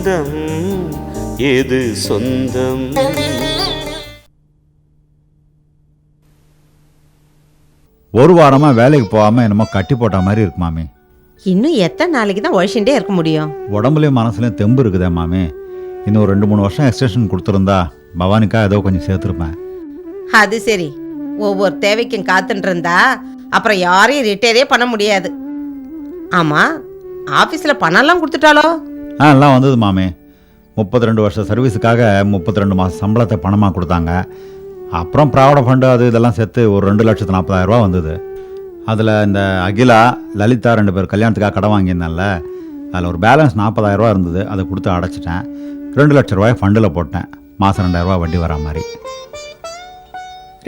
பந்தம் எது சொந்தம்? ஒரு வாரமாக வேலைக்கு போகாமல் என்னமோ கட்டி போட்ட மாதிரி இருக்கு மாமி. இன்னும் எத்தனை நாளைக்கு தான் உழைச்சுட்டே இருக்க முடியும்? உடம்புலையும் மனசுலையும் தெம்பு இருக்குதே மாமி. இன்னும் ஒரு ரெண்டு மூணு வருஷம் எக்ஸ்டென்ஷன் கொடுத்துருந்தா பவானிக்கா ஏதோ கொஞ்சம் சேர்த்துருப்பேன். அது சரி. ஒவ்வொரு தேவைக்கும் காத்துட்டு இருந்தா அப்புறம் யாரையும் ரிட்டையரே பண்ண முடியாது. ஆமா ஆபீஸ்ல பணம்லாம் கொடுத்துட்டாலோ ஆ எல்லாம் வந்தது மாமி. முப்பத்தி ரெண்டு வருஷம் சர்வீஸுக்காக முப்பத்தி ரெண்டு மாதம் சம்பளத்தை பணமாக கொடுத்தாங்க. அப்புறம் ப்ராவிட ஃபண்டு அது இதெல்லாம் சேர்த்து ஒரு ரெண்டு லட்சத்து நாற்பதாயிரம் ரூபா வந்தது. அதில் இந்த அகிலா லலிதா ரெண்டு பேர் கல்யாணத்துக்காக கடன் வாங்கியிருந்தேன்ல அதில் ஒரு பேலன்ஸ் நாற்பதாயிரம் ரூபா இருந்தது. அதை கொடுத்து அடைச்சிட்டேன். ரெண்டு லட்ச ரூபாய் ஃபண்டில் போட்டேன். மாதம் ரெண்டாயிரரூவா வட்டி வரா மாதிரி.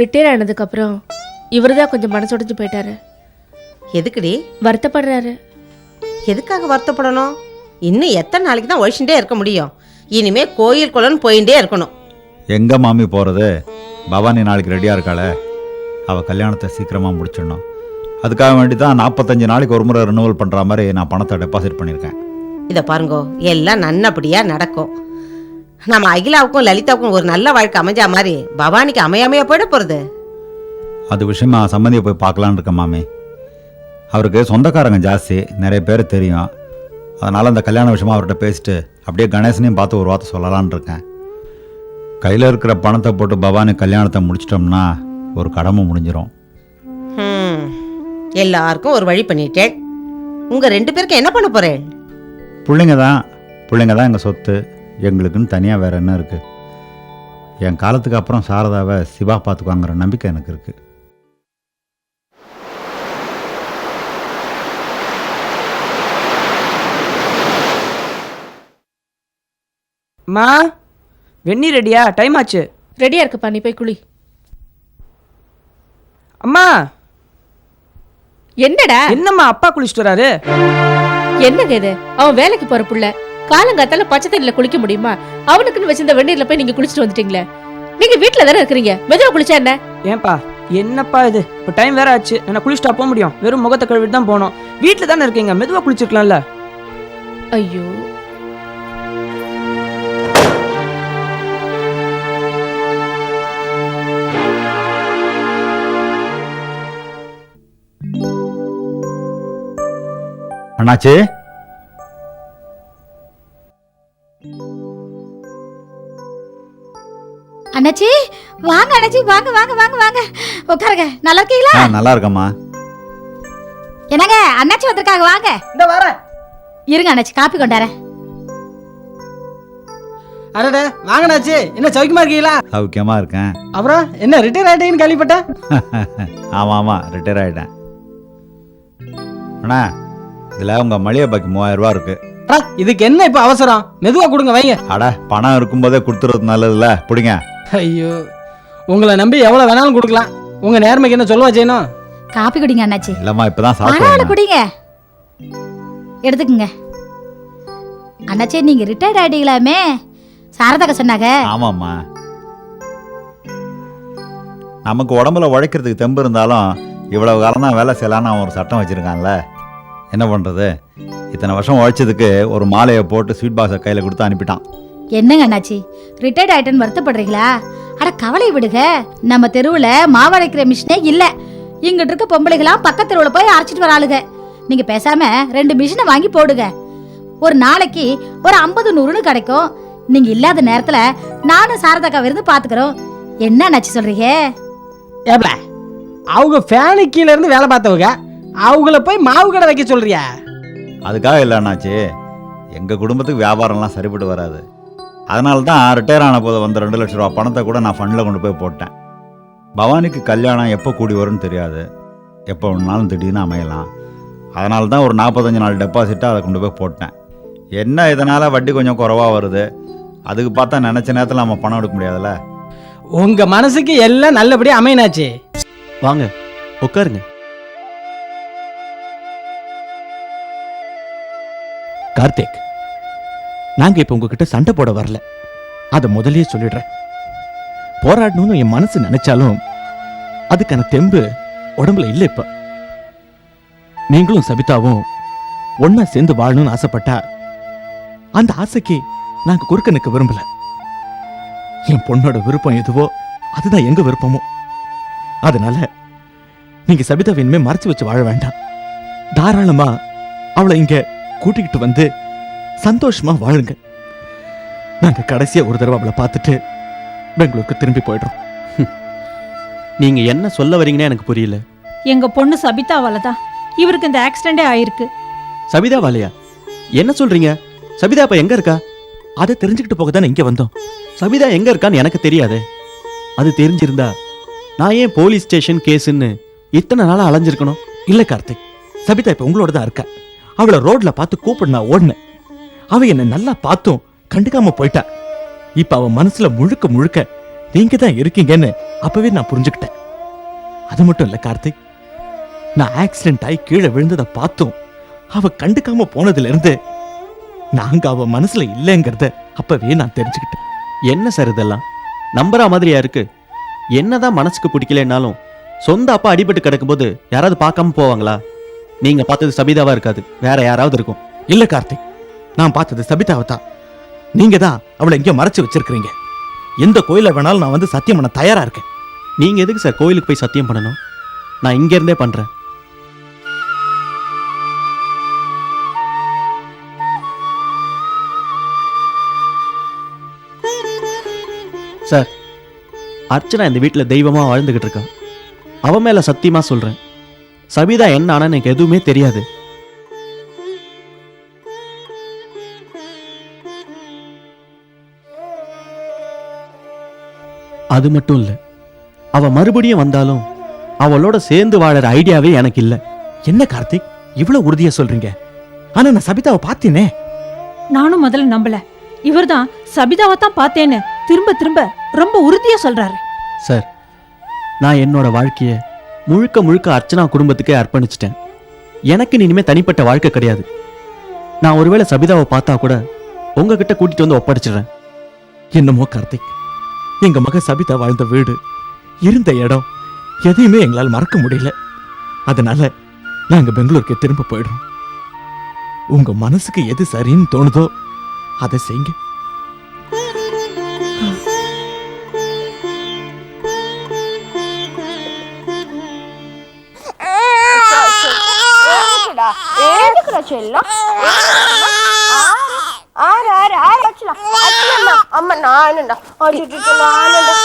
ரிட்டையர் ஆனதுக்கப்புறம் இவர் தான் கொஞ்சம் மனசுடைஞ்சு போயிட்டாரு. எதுக்குடி? வருத்தப்படுறாரு. எதுக்காக வருத்தப்படணும்? இன்னும் எத்தனை நாளைக்கு தான் உழைச்சுட்டே இருக்க முடியும்? இனிமே கோயில் குளம்னு போயிட்டே இருக்கணும். எங்கே மாமி போகிறது பவானி நாளைக்கு ரெடியாக இருக்காளே. அவள் கல்யாணத்தை சீக்கிரமாக முடிச்சிடணும். அதுக்காக வேண்டி தான் நாற்பத்தஞ்சு நாளைக்கு ஒரு முறை ரினுவல் பண்ணுற மாதிரி நான் பணத்தை டெபாசிட் பண்ணியிருக்கேன். இதை பாருங்கோ எல்லாம் நன்னபடியா நடக்கும். நம்ம அகிலாவுக்கும் லலிதாவுக்கும் ஒரு நல்ல வாழ்க்கை அமைஞ்சா மாதிரி பவானிக்கு அமையாமையா போயிட போறது? அது விஷயமா சம்மந்தியை போய் பார்க்கலான்னு இருக்கேன் மாமி. அவருக்கு சொந்தக்காரங்க ஜாஸ்தி நிறைய பேர் தெரியும். அதனால் அந்த கல்யாண விஷயமா அவர்கிட்ட பேசிட்டு அப்படியே கணேசனையும் பார்த்து ஒரு வார்த்தை சொல்லலான்னு இருக்கேன். கையில் இருக்கிற பணத்தை போட்டு பவானி கல்யாணத்தை முடிச்சிட்டோம்னா ஒரு கடமை முடிஞ்சிடும் எல்லாருக்கும் ஒரு வழி பண்ணிட்டேன். உங்க ரெண்டு பேருக்கு என்ன பண்ண போறேன்? பிள்ளைங்க தான் பிள்ளைங்க தான் எங்கள் சொத்து. எங்களுக்குன்னு தனியாக வேற என்ன இருக்குது என் காலத்துக்கு அப்புறம் சாரதாவை சிவா பார்த்துக்குவாங்கிற நம்பிக்கை எனக்கு இருக்குது அம்மா வெந்நீர் ரெடியா? டைம் ஆச்சு. ரெடியா இருக்குப்பா நீ போய் குளி. அம்மா. என்னடா? என்னம்மா அப்பா குளிச்சுட்டு வராரு? என்னங்க இது? அவன் வேலைக்கு போற புள்ள. காலங்காத்தால பச்சை தண்ணில குளிக்க முடியுமா? அவனுக்குன்னு வச்சிருந்த வெந்நீர்ல போய் நீங்க குளிச்சுட்டு வந்துட்டீங்களே. நீங்க வீட்ல தானே இருக்கிறீங்க? மெதுவா குளிச்சா என்ன? ஏன்பா என்னப்பா இது? இப்போ டைம் வேற ஆச்சு. நான் குளிச்சுட்டா போக முடியும். வெறும் முகத்தை கழுவிட்டு தான் போகணும். வீட்டில் தானே இருக்கீங்க? மெதுவாக குளிச்சிருக்கலாம்ல. ஐயோ. அண்ணாச்சி? அண்ணாச்சி வாங்க அண்ணாச்சி வாங்க வாங்க வாங்க வாங்க. உட்காருங்க. நல்லா இருக்கீங்களா? நல்லா இருக்கம்மா. என்னங்க அண்ணாச்சி வந்திருக்காங்க வாங்க. இந்த வரேன் இருங்க அண்ணாச்சி காப்பி கொண்டாரேன் அடடே வாங்கண்ணாச்சு என்ன சௌக்கியமா இருக்கீங்களா? சௌக்கியமாக இருக்கேன். அப்புறம் என்ன ரிட்டையர் ஆயிட்டீங்கன்னு கேள்விப்பட்டேன்? ஆமாம் ஆமாம் ரிட்டையர் ஆகிட்டேன் அண்ணா இதில் உங்கள் மளிகை பாக்கி மூவாயிரம் ரூபா இருக்குது அடா, இதுக்கு என்ன இப்ப அவசரம்? மெதுவா கொடுங்க வைங்க. அட பணம் இருக்கும்போதே கொடுத்துறது நல்லதுல்ல. பிடிங்க. ஐயோ உங்களை நம்பி எவ்வளவு வேணாலும் கொடுக்கலாம். உங்க நேர்மைக்கு என்ன சொல்லவா செய்யணும் காப்பி குடிங்க அண்ணாச்சி. இல்லைம்மா இப்போ தான் பரவாயில்ல குடிங்க. எடுத்துக்குங்க. அண்ணாச்சி நீங்க ரிட்டையர்ட் ஆயிட்டீங்களாமே? சாரதாக்க சொன்னாங்க. ஆமாம்மா. நமக்கு உடம்புல உழைக்கிறதுக்கு தெம்பு இருந்தாலும் இவ்வளவு காலம் தான் வேலை செய்யலான்னு அவன் ஒரு சட்டம் வச்சுருக்கான்ல. என்ன பண்ணுறது இத்தனை வருஷம் உழைச்சதுக்கு ஒரு மாலையை போட்டு ஸ்வீட் பாக்ஸை கையில் கொடுத்து அனுப்பிட்டான். என்னங்க அண்ணாச்சி? ரிட்டையர்ட் ஆயிட்டேன்னு வருத்தப்படுறீங்களா? அட கவலை விடுங்க. நம்ம தெருவுல மாவரைக்கிற மிஷினே இல்ல. இங்கிட்டு இருக்க பொம்பளைகளாம் பக்கத்து தெருவுல போய் அரைச்சிட்டு வர ஆளுங்க நீங்க பேசாம ரெண்டு மிஷினை வாங்கி போடுங்க. ஒரு நாளைக்கு ஒரு ஐம்பது நூறுன்னு கிடைக்கும். நீங்க இல்லாத நேரத்துல நானும் சாரதாக்கா விருந்து பாத்துக்கிறோம். என்ன அண்ணாச்சி சொல்றீங்க? ஏப்ல அவங்க ஃபேனு கீழ இருந்து வேலை பார்த்தவங்க அவங்கள போய் மாவு கடை வைக்க சொல்றியா? அதுக்காக இல்லை அண்ணாச்சி. எங்கள் குடும்பத்துக்கு வியாபாரம்லாம் சரிப்பட்டு வராது. அதனால தான் ரிட்டையர் ஆன போது வந்த ரெண்டு லட்ச ரூபா பணத்தை கூட நான் ஃபண்டில் கொண்டு போய் போட்டேன். பவானிக்கு கல்யாணம் எப்போ கூடி வரும்னு தெரியாது. எப்போ வேணாலும் திடீர்னு அமையலாம். அதனால தான் ஒரு நாற்பத்தஞ்சு நாள் டெபாசிட்டாக அதை கொண்டு போய் போட்டேன். என்ன இதனால் வட்டி கொஞ்சம் குறவாக வருது? அதுக்கு பார்த்தா நினச்ச நேரத்தில் நம்ம பணம் எடுக்க முடியாதுல்ல? உங்க மனசுக்கு எல்லாம் நல்லபடியா அமையனாச்சு. வாங்க உட்காருங்க. கார்த்திக் நாங்க இப்ப உங்ககிட்ட சண்டை போட வரல. அத முதல்லயே சொல்லிடுறேன். போராடணும்னு என் மனசு நினைச்சாலும் அதுக்கான தெம்பு உடம்புல இல்ல இப்ப. நீங்களும் சபிதாவும் ஒன்னா சேர்ந்து வாழணும்னு ஆசைப்பட்டா அந்த ஆசைக்கு நாங்க குறுக்க நிற்க விரும்பல. என் பொண்ணோட விருப்பம் எதுவோ அதுதான் எங்க விருப்பமோ. அதனால நீங்க சபிதாவை இனிமே மறைச்சு வச்சு வாழ வேண்டாம். தாராளமா அவளை இங்க கூட்டிக்கிட்டு வந்து சந்தோஷமா வாழுங்க. நாங்க கடைசியா ஒரு தடவை அவளை பார்த்துட்டு பெங்களூருக்கு திரும்பி போயிடுறோம். நீங்க என்ன சொல்ல வரீங்கன்னு எனக்கு புரியல. எங்க பொண்ணு சபிதாவால தான் இவருக்கு இந்த ஆக்சிடென்டே ஆயிருக்கு. சபிதா வாலையா என்ன சொல்றீங்க? சபிதா இப்ப எங்க இருக்கா? அதை தெரிஞ்சுக்கிட்டு போக தானே இங்க வந்தோம். சபிதா எங்க இருக்கான்னு எனக்கு தெரியாதே. அது தெரிஞ்சிருந்தா நான் ஏன் போலீஸ் ஸ்டேஷன் கேஸ்ன்னு இத்தனை நாளா அலைஞ்சிருக்கணும்? இல்ல கார்த்திக் சபிதா இப்ப உங்களோட தான் இருக்கா? அவளை ரோட்ல பார்த்து கூப்பிடு நான் ஓடினேன் அவ என்ன நல்லா பார்த்தும் கண்டுக்காம போயிட்டா. இப்ப அவ மனசுல முழுக்க முழுக்க நீங்க தான் இருக்கீங்கன்னு அப்பவே நான் புரிஞ்சுக்கிட்டேன். அது மட்டும் இல்ல கார்த்திக். நான் ஆக்சிடென்ட் ஆகி கீழே விழுந்ததை பார்த்தும் அவ கண்டுக்காம போனதுல இருந்து நாங்க அவ மனசுல இல்லைங்கிறத அப்பவே நான் தெரிஞ்சுக்கிட்டேன். என்ன சார் இதெல்லாம்? நம்புற மாதிரியா இருக்கு? என்னதான் மனசுக்கு பிடிக்கலனாலும் சொந்த அப்பா அடிபட்டு கிடக்கும்போது யாராவது பார்க்காம போவாங்களா? நீங்க பார்த்தது சபிதாவா இருக்காது. வேற யாராவது இருக்கும். இல்ல கார்த்திக். நான் பார்த்தது சபிதாவை தான். நீங்க தான் அவளை எங்கேயோ மறைச்சு வச்சிருக்கிறீங்க. எந்த கோயில வேணாலும் நான் வந்து சத்தியம் பண்ண தயாரா இருக்கேன். நீங்க எதுக்கு சார் கோயிலுக்கு போய் சத்தியம் பண்ணணும்? நான் இங்க இருந்தே பண்றேன். சார் அர்ச்சனா இந்த வீட்டில் தெய்வமா வாழ்ந்துகிட்டு இருக்கா அவ மேல சத்தியமா சொல்றேன். சபிதா என்ன ஆனா எனக்கு எதுவுமே தெரியாது. அது மட்டும் இல்ல அவ மறுபடியும் வந்தாலும் அவளோட சேர்ந்து வாழற ஐடியாவே எனக்கு இல்ல. என்ன கார்த்திக் இவ்வளவு உறுதியா சொல்றீங்க? ஆனா நான் சபிதாவை பார்த்தேனே. நானும் முதல்ல நம்பல. இவர்தான் சபிதாவை தான் பார்த்தேன்னு திரும்ப திரும்ப ரொம்ப உறுதியா சொல்றாரு. சார் நான் என்னோட வாழ்க்கைய முழுக்க முழுக்க அர்ச்சனா குடும்பத்துக்கே அர்ப்பணிச்சிட்டேன். எனக்கு இனிமே தனிப்பட்ட வாழ்க்கை கிடையாது. நான் ஒருவேளை சபிதாவை பார்த்தா கூட உங்ககிட்ட கூட்டிட்டு வந்து ஒப்படைச்சிடுறேன். என்னமோ கார்த்திக் எங்க மக சபிதா வாழ்ந்த வீடு இருந்த இடம் எதையுமே எங்களால் மறக்க முடியல. அதனால நாங்க பெங்களூருக்கு திரும்ப போயிடுறோம் உங்க மனசுக்கு எது சரின்னு தோணுதோ அதை செய்யுங்க.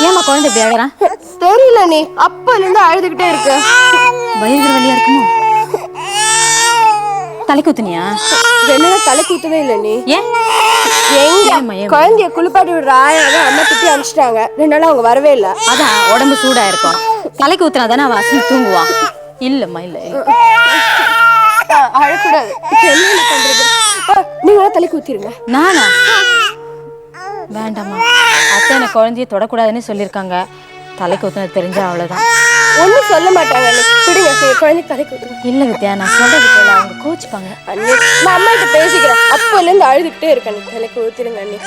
ஏமா குழந்தை இப்படி அழறான் தெரியல நீ. அப்பல இருந்து அழுதுகிட்டே இருக்கு. வயிறு வலியா இருக்குமோ? தலை குத்துனியா? என்ன தலை இல்ல நீ? ஏன்? எங்க? குழந்தைய குளிப்பாட்டி விடுற ஆயாவை அம்மா திட்டி அனுப்பிச்சிட்டாங்க. ரெண்டு நாளா அவங்க வரவே இல்ல. அதான் உடம்பு சூடா இருக்கும் தலைக்கு ஊத்துனா தானே அவ அசனி தூங்குவா? இல்லம்மா இல்ல இல்ல. அழக்கூடாது. என்ன பண்றது? ஆ, நீங்க வேணா தலை ஊத்திருங்க. நானா? வேண்டாம்மா. அத்தை எனக்கு குழந்தைய தொடக்கூடாதுன்னு சொல்லியிருக்காங்க. தலைக்கு ஊத்துனது தெரிஞ்சா அவ்வளவுதான். ஒண்ணும் சொல்ல மாட்டாங்க. சரி குழந்தைக்கு தலை ஊத்துங்க இல்ல வித்யா நான் சொல்றது அவங்க கோச்சுப்பாங்க. அண்ணி நான் அம்மா கிட்ட பேசிக்கிறேன். அப்பல இருந்து அழுதுகிட்டே இருக்க நீ தலைக்கு ஊத்திருங்க அண்ணி.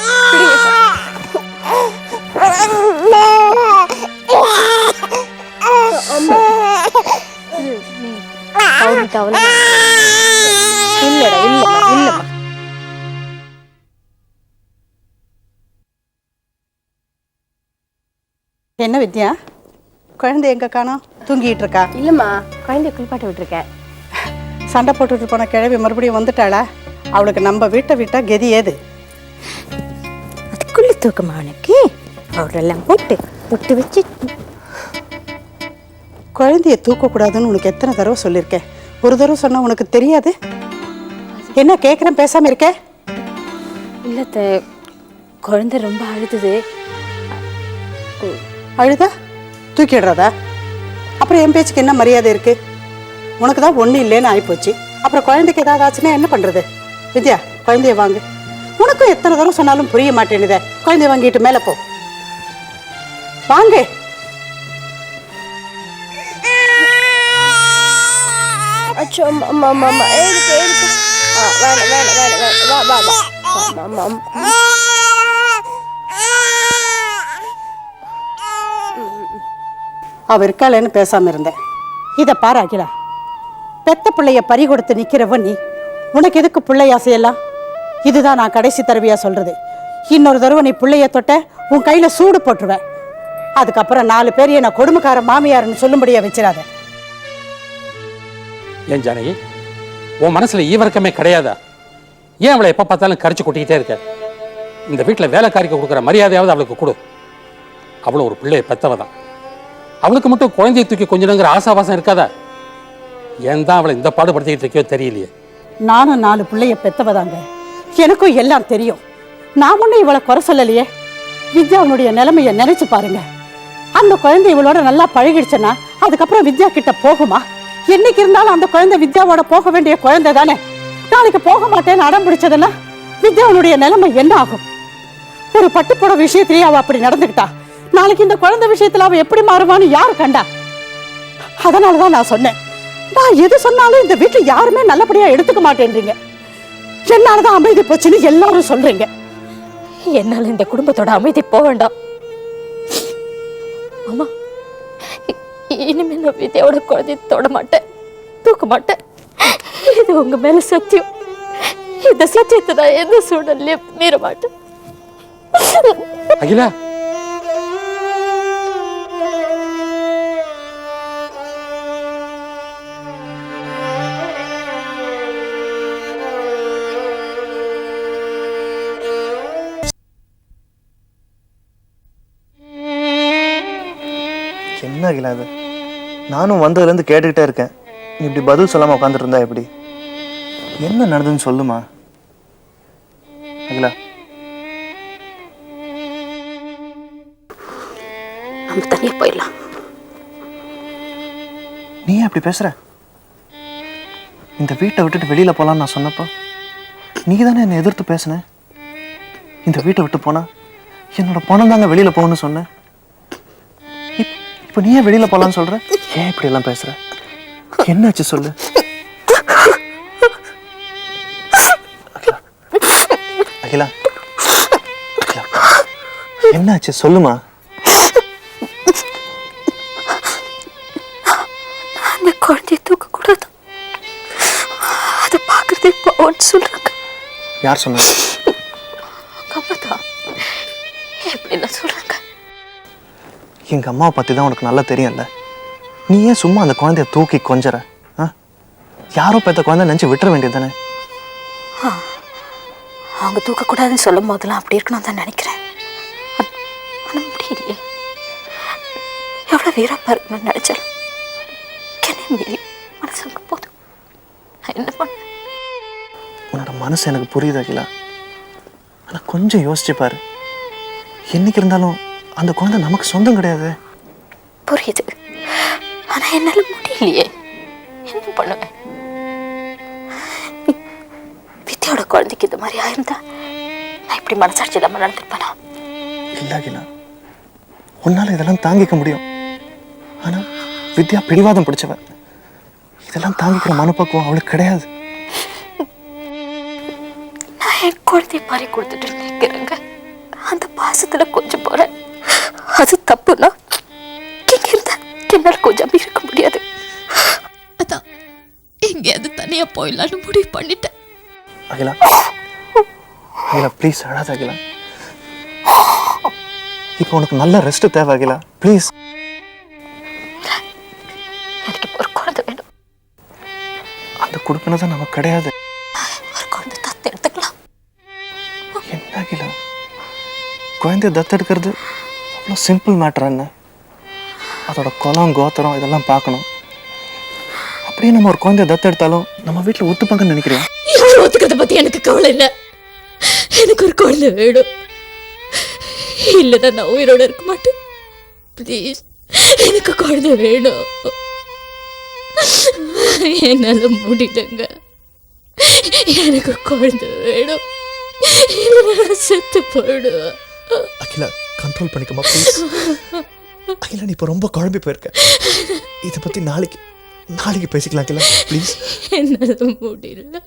தவளை இல்லடா இல்லம்மா இல்லம்மா என்ன வித்யா? குழந்தை எங்க காணோம்? தூங்கிட்டு இருக்கா? இல்லம்மா குழந்தைய குளிப்பாட்டி விட்டுருக்கேன். சண்டை போட்டுட்டு போன கிழவி மறுபடியும் வந்துட்டாளா? அவளுக்கு நம்ம வீட்டை விட்டா கதி ஏது? அதுக்குள்ள தூக்கமா அவனுக்கு அவரெல்லாம் போட்டு விட்டு வச்சு. குழந்தைய தூக்கக்கூடாதுன்னு உனக்கு எத்தனை தடவை சொல்லியிருக்கேன்? ஒரு தடவை சொன்னா உனக்கு தெரியாது? என்ன கேட்குறேன் பேசாம இருக்க? இல்ல குழந்தை ரொம்ப அழுதுது. அழுதா? தூக்கிடுறதா அப்புறம் என் பேச்சுக்கு என்ன மரியாதை இருக்கு? உனக்கு தான் ஒன்றும் இல்லைன்னு ஆயிப்போச்சு. அப்புறம் குழந்தைக்கு ஏதாவது ஆச்சுன்னா என்ன பண்றது? வித்யா குழந்தைய வாங்கு. உனக்கும் எத்தனை தடவை சொன்னாலும் புரிய மாட்டேனுதே குழந்தைய வாங்கிட்டு மேலே போ. வாங்கு. அச்சோ அம்மா எதுக்கு எதுக்கு ஆ வேணாம் வேணாம் வேணாம் வேணாம் வா வா வா அம்மா அம்மா அவ இருக்காளேன்னு பேசாமல் இருந்தேன். இதை பாரு அகிலா பெத்த பிள்ளைய பறி கொடுத்து நிற்கிறவ நீ உனக்கு எதுக்கு பிள்ளையா செய்யலாம் இதுதான் நான் கடைசி தடவையா சொல்கிறது இன்னொரு தடவை நீ பிள்ளைய தொட்ட உன் கையில் சூடு போட்டுருவேன். அதுக்கப்புறம் நாலு பேர் என்னை கொடுமைக்கார மாமியார்னு சொல்லும்படியா வச்சிடாத. ஏன் ஜானகி? உன் மனசுல ஈவர்க்கமே கிடையாதா? ஏன் அவளை எப்ப பார்த்தாலும் கரைச்சி கொட்டிக்கிட்டே இருக்க? இந்த வீட்டில் வேலைக்காரிக்கு கொடுக்குற மரியாதையாவது அவளுக்கு கொடு. அவளும் ஒரு பிள்ளையை பெத்தவ தான் அவளுக்கு மட்டும் குழந்தையை தூக்கி கொஞ்சணுங்கிற ஆசாபாசம் இருக்காதா? ஏன் தான் அவளை இந்த பாடுபடுத்திக்கிட்டு இருக்கியோ தெரியலையே. நானும் நாலு பிள்ளைய பெத்தவதாங்க. எனக்கும் எல்லாம் தெரியும். நான் ஒன்றும் இவளை குறை சொல்லலையே. வித்யாவுடைய நிலைமைய நினைச்சு பாருங்க. அந்த குழந்தை இவளோட நல்லா பழகிடுச்சுன்னா அதுக்கப்புறம் வித்யா கிட்ட போகுமா? என்னைக்கு இருந்தாலும் அந்த குழந்தை வித்யாவோட போக வேண்டிய குழந்தை தானே? நாளைக்கு போக மாட்டேன்னு அடம் பிடிச்சதுன்னா வித்யாவனுடைய நிலைமை என்ன ஆகும்? ஒரு பட்டுப்போட விஷயத்திலேயே அவ அப்படி நடந்துக்கிட்டா? நாளைக்கு இந்த குழந்தை விஷயத்துல அவ எப்படி மாறுவான்னு யார் கண்டா? அதனாலதான் நான் சொன்னேன். நான் எது சொன்னாலும் இந்த வீட்டுல யாருமே நல்லபடியா எடுத்துக்க மாட்டேன்றீங்க. என்னாலதான் அமைதி போச்சுன்னு எல்லாரும் சொல்றீங்க. என்னால இந்த குடும்பத்தோட அமைதி போக வேண்டாம். ஆமா இனிமேல் நான் வித்யாவோட குழந்தைய தொட மாட்டேன் தூக்க மாட்டேன் இது உங்க மேல சத்தியம். இந்த சத்தியத்தை நான் எந்த சூழல்லையும் மீற மாட்டேன் அகிலா. என்ன அகிலா அது நானும் வந்ததுலேருந்து கேட்டுக்கிட்டே இருக்கேன். நீ இப்படி பதில் சொல்லாமல் உட்காந்துட்டு இருந்தா எப்படி? என்ன நடந்ததுன்னு சொல்லுமா? அகிலா. நம்ம தனியா போயிடலாம். நீ ஏன் அப்படி பேசுற? இந்த வீட்டை விட்டுட்டு வெளியில போலாம்னு நான் சொன்னப்போ நீ தானே என்னை எதிர்த்து பேசுன? இந்த வீட்டை விட்டு போனா என்னோட பணம் தாங்க வெளியில போகணும்னு சொன்னேன் இப்போ நீ ஏன் வெளியில போலாம்னு சொல்ற? ஏன் இப்படி எல்லாம் பேசுற? என்னாச்சு சொல்லு? அகிலா. என்னாச்சு சொல்லுமா? அந்த குழந்தைய தூக்க கூடாது. அதை பாக்குறதே பாவம்னு சொல்றாங்க. யார் சொன்னாங்க? அம்மா தான் எப்படி நான் சொல்றாங்க? எங்க அம்மாவை பத்தி தான் உனக்கு நல்லா தெரியும்ல? நீ ஏன் சும்மா அந்த குழந்தைய தூக்கி கொஞ்சற? ஆ? யாரோ பெத்த குழந்தை நினைச்சு விட்டுற வேண்டியது தானே அவங்க தூக்க கூடாதுன்னு சொல்லும் போதெல்லாம் அப்படி இருக்கணும் தான் நினைக்கிறேன். முடியலையே. எவ்வளவு வீரப்பா இருக்கணும்னு நினைச்சாலும் என்னை மீறி மனசு அங்க போதும். நான் என்ன பண்ண? உன்னோட மனசு எனக்கு புரியுது அகிலா. ஆனா கொஞ்சம் யோசிச்சு பாரு. என்னைக்கு இருந்தாலும் அந்த குழந்தை நமக்கு சொந்தம் கிடையாது. புரியுது. ஆனா என்னால முடியலையே. என்ன பண்ணுவேன்? வித்யாவோட குழந்தைக்கு இந்த மாதிரி ஆயிருந்தா நான் இப்படி மனசாட்சி இல்லாம நடந்துருப்பேனா? இல்ல அகிலா உன்னால இதெல்லாம் தாங்கிக்க முடியும். ஆனா வித்யா பிடிவாதம் பிடிச்சவ இதெல்லாம் தாங்கிக்கிற மனப்பக்குவம் அவளுக்கு கிடையாது. நான் என் குழந்தைய மாதிரி கொடுத்துட்டு நிற்கிறேங்க அந்த பாசத்துல கொஞ்சம் போறேன். அது தப்புனா என்னால கொஞ்சம் இருக்க முடியாது அதான் எங்கேயாவது தனியா போயிடலான்னு முடிவு பண்ணிட்டேன் அகிலா அகிலா ப்ளீஸ் அழாத அகிலா இப்போ உனக்கு நல்ல ரெஸ்ட் தேவை அகிலா ப்ளீஸ் எனக்கு இப்போ ஒரு குழந்தை வேணும் அந்த கொடுப்பினை தான் நமக்கு கிடையாது ஒரு குழந்தை தத்து எடுத்துக்கலாம் என்ன அகிலா குழந்தைய தத்தெடுக்கிறது அவ்வளோ சிம்பிள் மேட்டர் என்ன? அதோட குலம் கோத்திரம் இதெல்லாம் பார்க்கணும். அப்படியே நம்ம ஒரு குழந்தைய தத்தெடுத்தாலும் நம்ம வீட்டில் ஒத்துப்பாங்கன்னு நினைக்கிறேன் யாரும் ஒத்துக்கிறத பத்தி எனக்கு கவலை இல்லை. எனக்கு ஒரு குழந்தை வேணும். இல்லைன்னா நான் உயிரோட இருக்க மாட்டேன். ப்ளீஸ் எனக்கு குழந்தை வேணும். என்னால முடியலங்க. எனக்கு குழந்தை வேணும். நான் செத்து போயிடுவேன். அகிலா கண்ட்ரோல் பண்ணிக்கமா ப்ளீஸ் அகிலா நீ இப்போ ரொம்ப குழம்பி போயிருக்க. இதை பற்றி நாளைக்கு நாளைக்கு பேசிக்கலாம் அகிலா ப்ளீஸ் என்னால முடியல.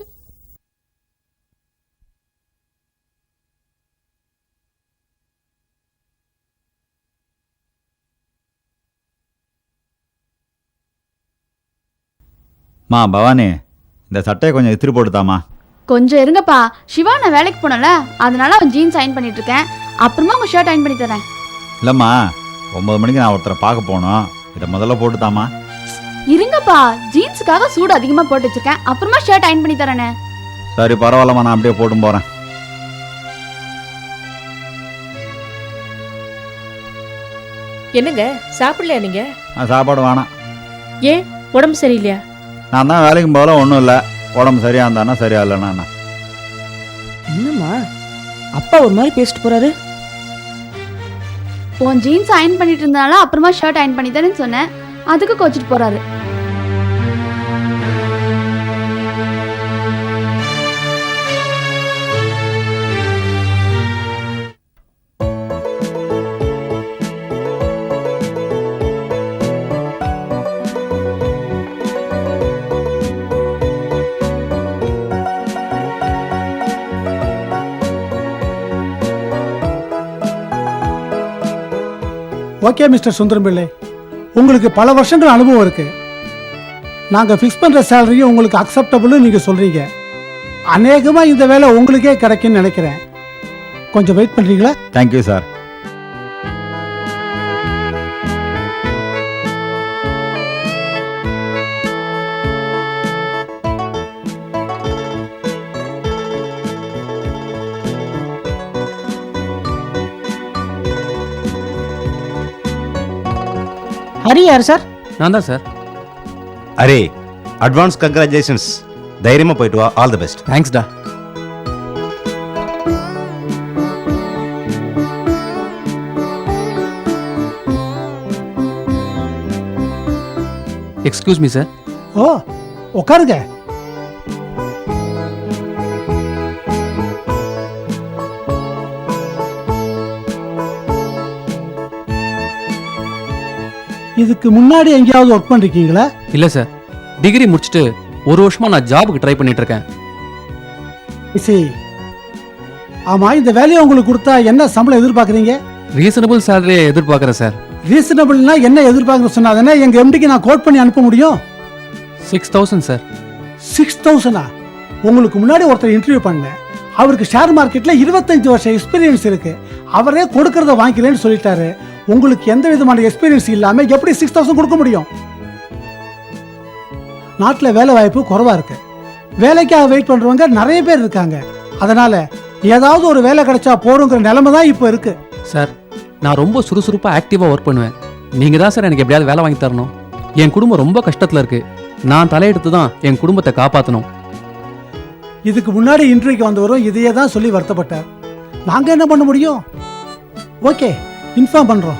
மா பவானி இந்த சட்டையை கொஞ்சம் இத்திரி போட்டுதாம்மா கொஞ்சம் இருங்கப்பா. சிவா நான் வேலைக்கு போனல அதனால அவன் ஜீன்ஸ் அயன் பண்ணிட்டு இருக்கேன். அப்புறமா உங்க ஷர்ட் அயன் பண்ணி தரேன். இல்லைம்மா ஒம்பது மணிக்கு நான் ஒருத்தரை பார்க்க போகணும் இதை முதல்ல போட்டுதாம்மா. இருங்கப்பா ஜீன்ஸுக்காக சூடு அதிகமா போட்டு வச்சிருக்கேன். அப்புறமா ஷர்ட் அயன் பண்ணி தரேனே. சரி பரவாயில்லம்மா நான் அப்படியே போட்டும் போகிறேன் என்னங்க சாப்பிடலையா நீங்க? நான் சாப்பாடு வேணாம். ஏன் உடம்பு சரியில்லையா? நான் தான் வேலைக்கு போகல ஒன்றும் இல்லை. உடம்பு சரியாக இருந்தானா சரியா இல்லைன்னா. என்ன? என்னம்மா? அப்பா ஒரு மாதிரி பேசிட்டு போறாரு. உன் ஜீன்ஸ் அயன் பண்ணிட்டு இருந்தனால அப்புறமா ஷர்ட் அயன் பண்ணி தானே சொன்னேன். அதுக்கு கோச்சிட்டு போறாரு. ஓகே மிஸ்டர் சுந்தரம் பிள்ளை உங்களுக்கு பல வருஷங்கள் அனுபவம் இருக்கு. நாங்கள் ஃபிக்ஸ் பண்ணுற சேலரியும் உங்களுக்கு அக்செப்டபுள்னு நீங்கள் சொல்கிறீங்க அநேகமாக இந்த வேலை உங்களுக்கே கிடைக்கும்னு நினைக்கிறேன். கொஞ்சம் வெயிட் பண்ணுறீங்களா தேங்க்யூ சார் ஹரி யார் சார்? நான் தான் சார். அரே அட்வான்ஸ் கங்க்ராச்சுலேஷன்ஸ் தைரியமாக போயிட்டு வா. ஆல் தி பெஸ்ட் தேங்க்ஸ்டா எக்ஸ்கியூஸ் மீ சார் ஓ உட்காருங்க இதுக்கு முன்னாடி எங்கேயாவது ஒர்க் பண்ணிருக்கீங்களா? இல்லை சார். டிகிரி முடிச்சுட்டு ஒரு வருஷமா நான் ஜாபுக்கு ட்ரை பண்ணிட்டு இருக்கேன். சி ஆமா இந்த வேலையை உங்களுக்கு கொடுத்தா என்ன சம்பளம் எதிர்பார்க்குறீங்க? ரீசனபிள் சேலரியை எதிர்பார்க்குறேன் சார். ரீசனபிள்னா என்ன எதிர்பார்க்குற சொன்னாதானே எங்க எம்டிக்கு நான் கோட் பண்ணி அனுப்ப முடியும்? Six thousand sir. சிக்ஸ் தௌசண்டா உங்களுக்கு முன்னாடி ஒருத்தர் இன்டர்வியூ பண்ணேன் அவருக்கு ஷேர் மார்க்கெட்ல இருபத்தஞ்சு வருஷம் எக்ஸ்பீரியன்ஸ் இருக்கு. அவரே கொடுக்கறத வாங்கிக்கிறேன்னு சொல்லிட்டாரு. உங்களுக்கு எந்த விதமான எக்ஸ்பீரியன்ஸ் இல்லாம எப்படி சிக்ஸ் தௌசண்ட் கொடுக்க முடியும்? நாட்டில் வேலை வாய்ப்பு குறைவா இருக்கு. வேலைக்காக வெயிட் பண்றவங்க நிறைய பேர் இருக்காங்க. அதனால ஏதாவது ஒரு வேலை கிடைச்சா போறோங்கிற நிலைமை தான் இப்போ இருக்கு. சார் நான் ரொம்ப சுறுசுறுப்பாக ஆக்டிவாக ஒர்க் பண்ணுவேன். நீங்கள் தான் சார் எனக்கு எப்படியாவது வேலை வாங்கி தரணும். என் குடும்பம் ரொம்ப கஷ்டத்தில் இருக்கு. நான் தலையெடுத்து தான் என் குடும்பத்தை காப்பாற்றணும் இதுக்கு முன்னாடி இன்டர்வியூக்கு வந்தவரும் இதையே தான் சொல்லி வருத்தப்பட்டார். நாங்க என்ன பண்ண முடியும்? ஓகே இன்ஃபார்ம் பண்றோம்.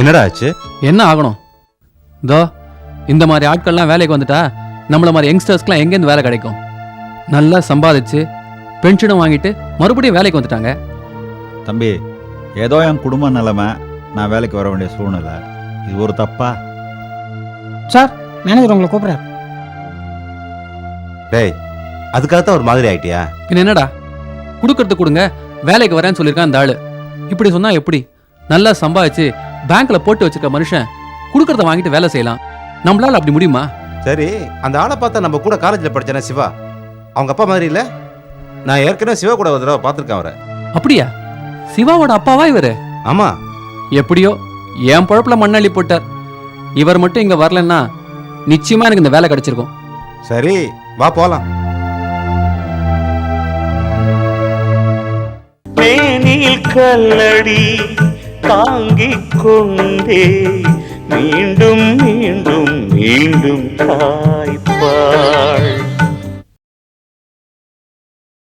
என்னடா ஆச்சு? என்ன ஆகணும்? இதோ இந்த மாதிரி ஆட்கள்லாம் வேலைக்கு வந்துட்டா நம்மள மாதிரி யங்ஸ்டர்ஸ்க்குலாம் எங்கேருந்து வேலை கிடைக்கும்? நல்லா சம்பாதிச்சு பென்ஷனும் வாங்கிட்டு மறுபடியும் வேலைக்கு வந்துட்டாங்க. தம்பி ஏதோ என் குடும்ப நிலைமை. நான் வேலைக்கு வர வேண்டிய சூழ்நிலை. இது ஒரு தப்பா? சார் மேனேஜர் உங்களை கூப்பிட்றாரு. டேய் அதுக்காகத்தான் ஒரு மாதிரி ஆயிட்டியா? பின்ன என்னடா? கொடுக்கறது கொடுங்க வேலைக்கு வரேன்னு சொல்லியிருக்கான் அந்த ஆளு. இப்படி சொன்னா எப்படி? நல்லா சம்பாதிச்சு பேங்க்ல போட்டு வச்சிருக்க மனுஷன் கொடுக்கறத வாங்கிட்டு வேலை செய்யலாம். நம்மளால அப்படி முடியுமா? சரி அந்த ஆளை பார்த்தா நம்ம கூட காலேஜில் படிச்சானே சிவா. அவங்க அப்பா மாதிரி இல்லை? நான் ஏற்கனவே சிவா கூட ஒரு தடவை பார்த்துருக்கேன் அவரை. அப்படியா? சிவாவோட அப்பாவா இவரு? ஆமா. எப்படியோ என் பொழப்புல மண்ணள்ளி போட்டார். இவர் மட்டும் இங்க வரலன்னா நிச்சயமா எனக்கு இந்த வேலை கிடைச்சிருக்கும். சரி வா போலாம். மேனில் கல்லடி தாங்கிக் கொண்டே மீண்டும் மீண்டும் மீண்டும் தாய்ப்பாள்.